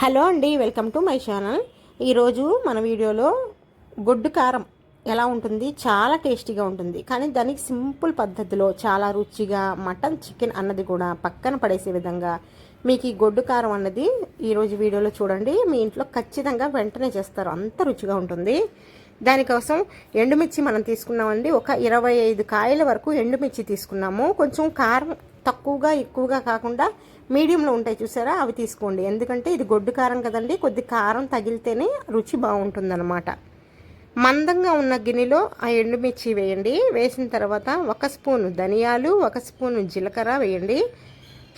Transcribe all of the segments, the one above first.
Hello అండి welcome to my channel. ఈరోజు మన వీడియోలో గొడ్డు కారం ఎలా ఉంటుంది? చాలా టేస్టీగా ఉంటుంది. కానీ దానికి సింపుల్ పద్ధతిలో చాలా రుచిగా మటన్ చికెన్ అన్నది కూడా పక్కన పడేసే విధంగా మీకు ఈ గొడ్డు కారం అన్నది ఈరోజు వీడియోలో చూడండి. మీ ఇంట్లో ఖచ్చితంగా వెంటనే చేస్తారు. అంత రుచిగా ఉంటుంది. దానికోసం ఎండుమిర్చి మనం తీసుకున్నామండి. ఒక ఇరవై ఐదు కాయల వరకు ఎండుమిర్చి తీసుకున్నాము. కొంచెం కారం తక్కువగా ఎక్కువగా కాకుండా మీడియంలో ఉంటాయి చూసారా? అవి తీసుకోండి. ఎందుకంటే ఇది గొడ్డు కారం కదండి. కొద్ది కారం తగిలితేనే రుచి బాగుంటుందన్నమాట. మందంగా ఉన్న గిన్నెలో ఆ ఎండుమిర్చి వేయండి. వేసిన తర్వాత ఒక స్పూను ధనియాలు ఒక స్పూను జీలకర్ర వేయండి.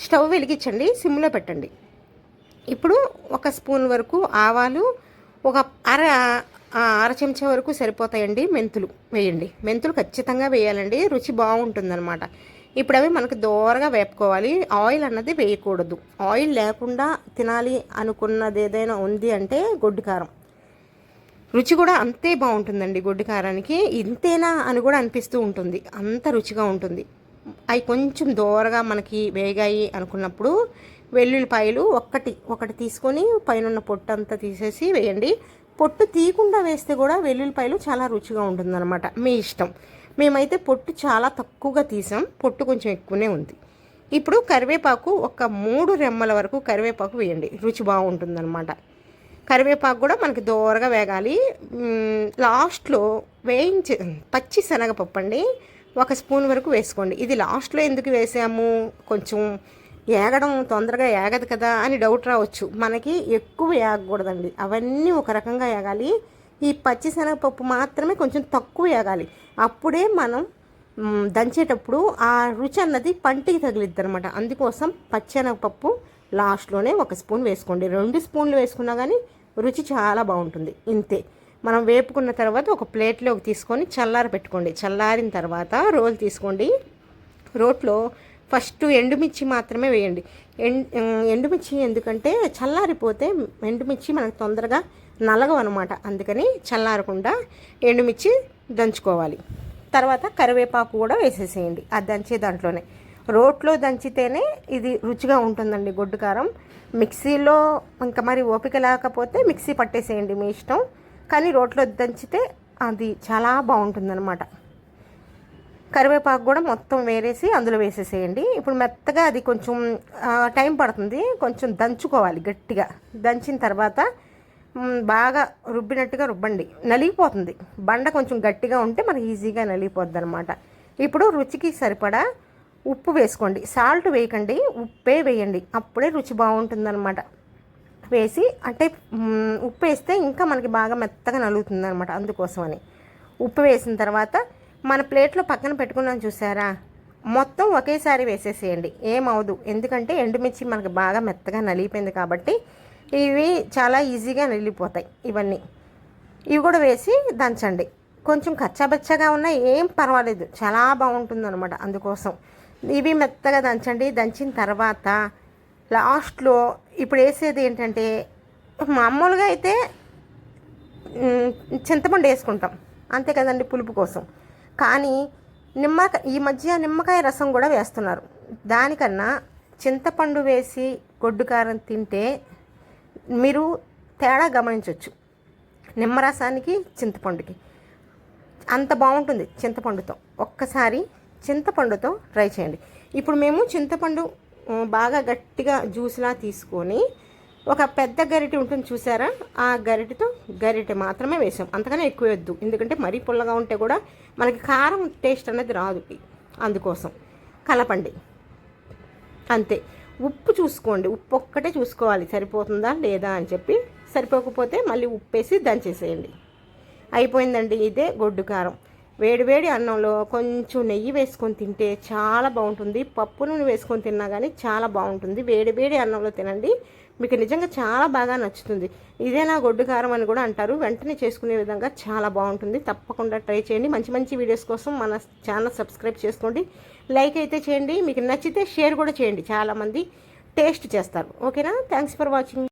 స్టవ్ వెలిగించండి. సిమ్లో పెట్టండి. ఇప్పుడు ఒక స్పూన్ వరకు ఆవాలు ఒక అర అర చెంచా వరకు సరిపోతాయండి మెంతులు వేయండి. మెంతులు ఖచ్చితంగా వేయాలండి. రుచి బాగుంటుందన్నమాట. ఇప్పుడు అవి మనకు దోరగా వేపుకోవాలి. ఆయిల్ అన్నది వేయకూడదు. ఆయిల్ లేకుండా తినాలి అనుకున్నది ఏదైనా ఉంది అంటే గొడ్డు కారం. రుచి కూడా అంతే బాగుంటుందండి గొడ్డు కారానికి. ఇంతేనా అని కూడా అనిపిస్తూ ఉంటుంది. అంత రుచిగా ఉంటుంది. అవి కొంచెం దోరగా మనకి వేగాయి అనుకున్నప్పుడు వెల్లుల్లిపాయలు ఒక్కటి ఒకటి తీసుకొని పైన పొట్టు అంతా తీసేసి వేయండి. పొట్టు తీయకుండా వేస్తే కూడా వెల్లుల్లిపాయలు చాలా రుచిగా ఉంటుందన్నమాట. మీ ఇష్టం. మేమైతే పొట్టు చాలా తక్కువగా తీసాం. పొట్టు కొంచెం ఎక్కువనే ఉంది. ఇప్పుడు కరివేపాకు ఒక మూడు రెమ్మల వరకు కరివేపాకు వేయండి. రుచి బాగుంటుందన్నమాట. కరివేపాకు కూడా మనకి దోరగా వేగాలి. లాస్ట్లో వేయించి పచ్చి శనగపప్పు అండి ఒక స్పూన్ వరకు వేసుకోండి. ఇది లాస్ట్లో ఎందుకు వేసాము? కొంచెం ఏగడం తొందరగా ఏగదు కదా అని డౌట్ రావచ్చు. మనకి ఎక్కువ ఏగకూడదండి. అవన్నీ ఒక రకంగా ఏగాలి. ఈ పచ్చిశనగపప్పు మాత్రమే కొంచెం తక్కువ ఏగాలి అప్పుడే మనం దంచేటప్పుడు ఆ రుచి అన్నది పంటికి తగిలిద్ది అనమాట అందుకోసం పచ్చెనగపప్పు లాస్ట్లోనే ఒక స్పూన్ వేసుకోండి. రెండు స్పూన్లు వేసుకున్నా కానీ రుచి చాలా బాగుంటుంది. ఇంతే. మనం వేపుకున్న తర్వాత ఒక ప్లేట్లోకి తీసుకొని చల్లారి పెట్టుకోండి చల్లారిన తర్వాత రోల్ తీసుకోండి. రోట్లో ఫస్ట్ ఎండుమిర్చి మాత్రమే వేయండి. ఎండుమిర్చి ఎందుకంటే చల్లారిపోతే ఎండుమిర్చి మనకు తొందరగా నలగవన్నమాట అందుకని చల్లారకుండా ఎండుమిర్చి దంచుకోవాలి. తర్వాత కరివేపాకు కూడా వేసేసేయండి. అది దంచే దాంట్లోనే. రోట్లో దంచితేనే ఇది రుచిగా ఉంటుందండి గొడ్డు కారం. మిక్సీలో ఇంకా మరి ఓపిక లేకపోతే మిక్సీ పట్టేసేయండి మీ ఇష్టం. కానీ రోట్లో దంచితే అది చాలా బాగుంటుందన్నమాట. కరివేపాకు కూడా మొత్తం వేరేసి అందులో వేసేసేయండి. ఇప్పుడు మెత్తగా అది కొంచెం టైం పడుతుంది. కొంచెం దంచుకోవాలి గట్టిగా. దంచిన తర్వాత బాగా రుబ్బినట్టుగా రుబ్బండి. నలిగిపోతుంది. బండ కొంచెం గట్టిగా ఉంటే మనకి ఈజీగా నలిగిపోద్ది అనమాట ఇప్పుడు రుచికి సరిపడా ఉప్పు వేసుకోండి. సాల్ట్ వేయకండి. ఉప్పే వేయండి. అప్పుడే రుచి బాగుంటుందన్నమాట. వేసి అంటే ఉప్పు వేస్తే ఇంకా మనకి బాగా మెత్తగా నలుగుతుంది అనమాట అందుకోసమని. ఉప్పు వేసిన తర్వాత మన ప్లేట్లో పక్కన పెట్టుకున్నాం చూసారా? మొత్తం ఒకేసారి వేసేసేయండి. ఏమవదు ఎందుకంటే ఎండుమిర్చి మనకు బాగా మెత్తగా నలిగిపోయింది కాబట్టి ఇవి చాలా ఈజీగా నలిగిపోతాయి ఇవన్నీ. ఇవి కూడా వేసి దంచండి. కొంచెం కచ్చాబచ్చగా ఉన్నా ఏం పర్వాలేదు. చాలా బాగుంటుంది అనమాట అందుకోసం. ఇవి మెత్తగా దంచండి. దంచిన తర్వాత లాస్ట్లో ఇప్పుడు వేసేది ఏంటంటే మామూలుగా అయితే చింతపండు వేసుకుంటాం. అంతే కదండి పులుపు కోసం. కానీ నిమ్మకాయ ఈ మధ్య నిమ్మకాయ రసం కూడా వేస్తున్నారు. దానికన్నా చింతపండు వేసి గొడ్డు కారం తింటే మీరు తేడా గమనించవచ్చు నిమ్మరసానికి చింతపండుకి. అంత బాగుంటుంది చింతపండుతో. ఒక్కసారి చింతపండుతో ట్రై చేయండి. ఇప్పుడు మేము చింతపండు బాగా గట్టిగా జ్యూస్లా తీసుకొని ఒక పెద్ద గరిటె ఉంటుంది చూసారా? ఆ గరిటెతో గరిటె మాత్రమే వేసాం. అంతకనే ఎక్కువ వద్దు ఎందుకంటే మరీ పుల్లగా ఉంటే కూడా మనకి కారం టేస్ట్ అనేది రాదు. అందుకోసం కలపండి. అంతే. ఉప్పు చూసుకోండి. ఉప్పు ఒక్కటే చూసుకోవాలి. సరిపోతుందా లేదా అని చెప్పి సరిపోకపోతే మళ్ళీ ఉప్పు వేసి దంచేసేయండి. అయిపోయిందండి ఇదే గొడ్డు కారం. వేడివేడి అన్నంలో కొంచెం నెయ్యి వేసుకొని తింటే చాలా బాగుంటుంది. పప్పు నూనె వేసుకొని తిన్నా కానీ చాలా బాగుంటుంది. వేడివేడి అన్నంలో తినండి. మీకు నిజంగా చాలా బాగా నచ్చుతుంది. ఇదే నా గొడ్డు కారం అని కూడా అంటారు. వెంటనే చేసుకునే విధంగా చాలా బాగుంటుంది. తప్పకుండా ట్రై చేయండి. మంచి మంచి వీడియోస్ కోసం మన ఛానల్ సబ్స్క్రైబ్ చేసుకోండి. లైక్ అయితే చేయండి. మీకు నచ్చితే షేర్ కూడా చేయండి. చాలామంది టేస్ట్ చేస్తారు. ఓకేనా? Thanks for watching.